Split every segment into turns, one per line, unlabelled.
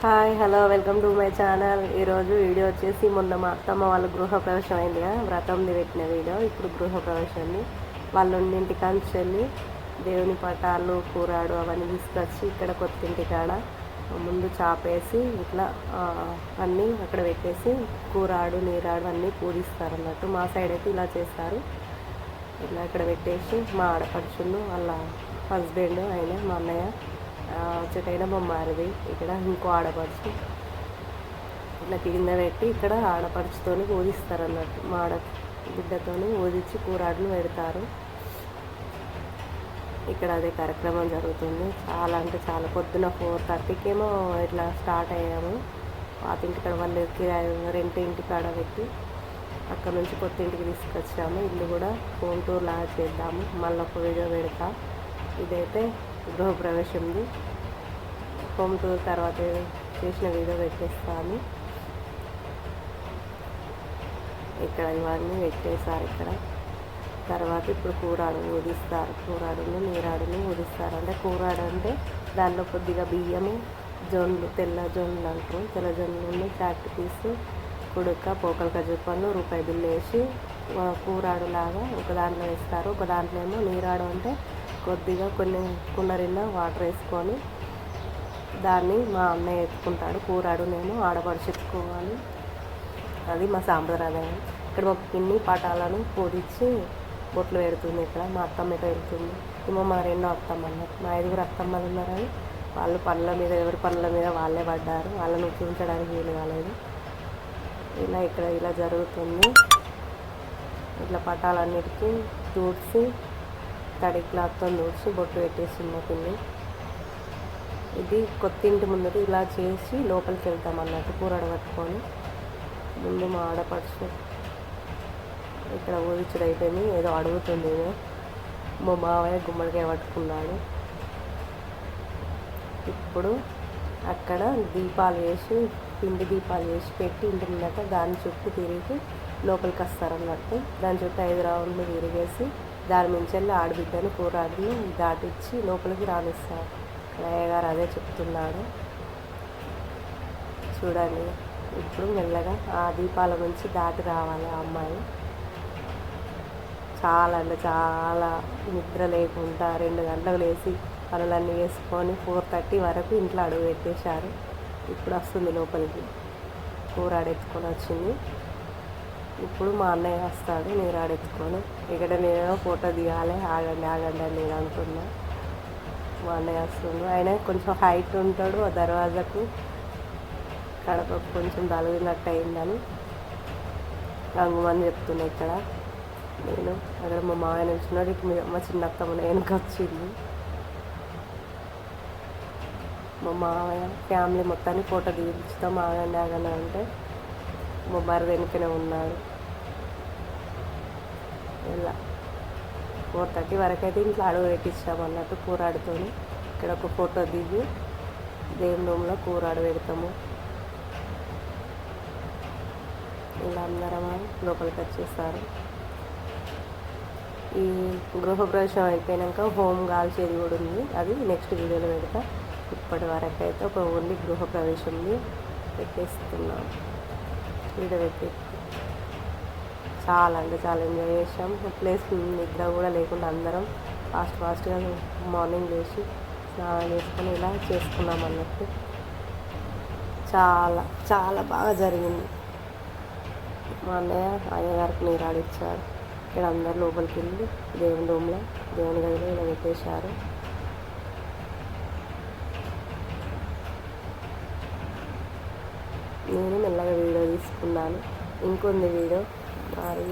Hi hello welcome to my channel ఈరోజు video వచ్చేసి మొన్న మా అత్తమ్మ వాళ్ళ గృహప్రవేశం అయింది వ్రతంది పెట్టిన వీడియో. ఇప్పుడు గృహప్రవేశాన్ని వాళ్ళ ఇంటి కాంచి వెళ్ళి దేవుని పటాలు కూరాడు అవన్నీ తీసుకొచ్చి ఇక్కడ కొత్తింటి కాడ ముందు చాపేసి ఇట్లా అన్నీ అక్కడ పెట్టేసి కూరాడు నీరాడు అన్నీ పూజిస్తారు అన్నట్టు మా సైడ్ అయితే ఇలా చేస్తారు. ఇలా ఇక్కడ పెట్టేసి మా ఆడపడుచులు వాళ్ళ హస్బెండ్ ఆయన మా అన్నయ్య ఆ, బొమ్మారిది ఇక్కడ ఇంకో ఆడపడుచు. ఇట్లా కింద పెట్టి ఇక్కడ ఆడపడుచుతోని ఊదిస్తారు అన్నట్టు మా ఆడ బిడ్డతోని ఊదించి కూరాడులు పెడతారు. ఇక్కడ అదే కార్యక్రమం జరుగుతుంది. చాలా అంటే చాలా. పొద్దున ఫోర్ థర్టీకేమో ఇట్లా స్టార్ట్ అయ్యాము. పాత ఇంటికాడ వాళ్ళు కిరాయి రెంట్ ఇంటికాడ పెట్టి అక్కడ నుంచి కొత్త ఇంటికి తీసుకొచ్చాము. ఇల్లు కూడా హోమ్ టూర్ లాగా చేద్దాము. మళ్ళీ ఒక వీడియో పెడతా. ఇదైతే గృహప్రవేశంది. హోమ్ టూర్ తర్వాత చేసిన వీడియో పెట్టేస్తాను. ఇక్కడ ఇవన్నీ పెట్టేశారు ఇక్కడ. తర్వాత ఇప్పుడు కూరాడు ఊదిస్తారు. కూరాడును నీరాడును ఊదిస్తారు. అంటే కూరాడు అంటే దానిలో కొద్దిగా బియ్యము జొన్లు తెల్ల జొన్లు అంటారు. తెల్ల జొన్లు చాట్ పీసు కుడుక పోకల కజుపన్ను రూపాయి బిల్లు వేసి కూరాడులాగా కూరాడు లాగా ఒక దాంట్లో వేస్తారు. ఒక దాంట్లో ఏమో నీరాడు అంటే కొద్దిగా కొన్ని కుండరిన్న వాటర్ వేసుకొని దాన్ని మా అన్నయ్య ఎత్తుకుంటాడు. కూరాడు నేను ఆడపడుచుకోవాలి అది మా సాంప్రదాయం. ఇక్కడ మా పిన్ని పటాలను పూజించి బొట్లు పెడుతుంది ఇక్కడ. మా అత్తమ్మ మీద వెళ్తుంది ఏమో మా రెండో అత్తమ్మ అన్నట్టు మా ఐదుగురు అత్తమ్మలు ఉన్నారని వాళ్ళు పనుల మీద ఎవరి పనుల మీద వాళ్ళే పడ్డారు. వాళ్ళని చూపించడానికి వీలు కాలేదు. ఇలా ఇక్కడ ఇలా జరుగుతుంది. ఇట్లా పటాలన్నిటికీ తూడ్చి తడి క్లాత్తో తూడ్చి బొట్టు పెట్టేసింది పిన్ని ఇది కొత్త ఇంటి ముందర ఇలా చేసి లోపలికి వెళ్తాం అన్నట్టు కూరడ పట్టుకొని ముందు మా ఆడపడుచు ఇక్కడ ఊరిచుడు అయిపోయింది ఏదో అడుగుతుంది మా మావయ్య గుమ్మడికాయ పట్టుకున్నాడు. ఇప్పుడు అక్కడ దీపాలు వేసి పిండి దీపాలు వేసి పెట్టి ఇంటి ముందట దాని చుట్టూ తిరిగి లోపలికి వస్తారన్నట్టు. దాని చుట్టూ ఐదు రౌండ్లు తిరిగేసి దాని నుంచి ఆడబిడ్డను ఆడబిడ్డని దాటిచ్చి లోపలికి రానిస్తారు ఇక్కడ గారు అదే చెప్తున్నాడు. చూడండి ఇప్పుడు మెల్లగా ఆ దీపాల నుంచి దాటి రావాలి ఆ అమ్మాయి. చాలా అంటే చాలా నిద్ర లేకుండా రెండు గంటలు వేసి పనులన్నీ వేసుకొని ఫోర్ థర్టీ వరకు ఇంట్లో అడుగు పెట్టేశారు. ఇప్పుడు వస్తుంది లోపలికి. కూరాడెత్తుకొని వచ్చింది. ఇప్పుడు మా అన్నయ్య వస్తాడు నీరాడెత్తుకొని ఇక్కడ నేను ఫోటో దిగాలి ఆగండి ఆగండి అని నేను అనుకున్నా. మా అన్నయ్య వస్తుండు ఆయన కొంచెం హైట్ ఉంటాడు ఆ దర్వాజకు కడప కొంచెం తలిగినట్టు అయిందని రంగుమని చెప్తున్నా ఇక్కడ. నేను అక్కడ మా మామయ్య నిల్చున్నాడు ఇక్కడ మీ- మా చిన్న వెనక వచ్చింది. మా మామయ్య ఫ్యామిలీ మొత్తాన్ని ఫోటో దిగుతాం ఆగండి ఆగండి అంటే మా వెనుకనే ఉన్నాడు ఇలా. ఫోర్ థర్టీ వరకు అయితే ఇంట్లో అడుగు పెట్టించాం అన్నట్టు కూరాడుతో ఇక్కడ ఒక ఫోటో దిగి దేవుని రూమ్లో కూరాడు పెడతాము. ఇలా అందరం లోపలికి వచ్చేస్తారు. ఈ గృహప్రవేశం అయిపోయాక హోమ్ కాల్చేది కూడా ఉంది. అది నెక్స్ట్ వీడియోలో పెడతా. ఇప్పటి వరకు అయితే ఒక ఓన్లీ గృహప్రవేశంది పెట్టేస్తున్నాం. వీడియో చాలా అంటే చాలా ఎంజాయ్ చేసాం ప్లేస్ నిద్ర కూడా లేకుండా అందరం ఫాస్ట్ ఫాస్ట్గా మార్నింగ్ లేచి స్నానం చేసుకొని ఇలా చేసుకున్నాం అన్నట్టు. చాలా చాలా బాగా జరిగింది. మా అన్నయ్య అయ్యగారికి నీరాడిచ్చారు ఇక్కడ అందరు లోపలికి వెళ్ళి దేవుని రూమ్లో దేవుని గదిలో ఇలా పెట్టేశారు. నేను మెల్లగా వీడియో తీసుకున్నాను. ఇంకొంది వీడియో మరి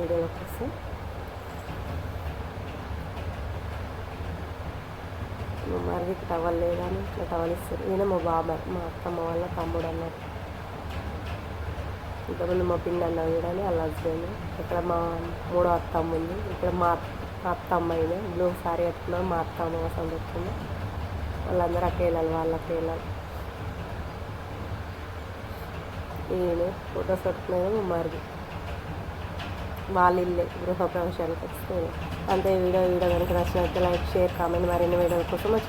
వీడియో వచ్చేసి మరి టవల్ లేదని ఇట్లా టవల్ ఇస్తారు. ఈయన మా బాబాయ్ మా అత్తమ్మ వాళ్ళ తమ్ముడు అన్నారు. ఇంతకుముందు మా పిన్ని అన్న చూడాలి వాళ్ళ హస్బెండ్ ఇక్కడ మా మూడో అత్తమ్మ ఉంది. ఇక్కడ మా అత్త- అత్తమ్మ అయినా బ్లూ సారీ కట్టుకున్నాం మా అత్తమ్మ కోసం పెట్టుకున్నాం వాళ్ళందరూ అకేలాలి వాళ్ళ అకేలాలి నేను ఫొటోస్ పెట్టుకునేది మా మరిది. వాళ్ళ ఇల్లే గృహప్రవేశానికి వస్తే అంతే వీడియో వీడియో కనుక నచ్చినట్టు లైక్ షేర్ కామెంట్ మరిన్ని వీడియోల కోసం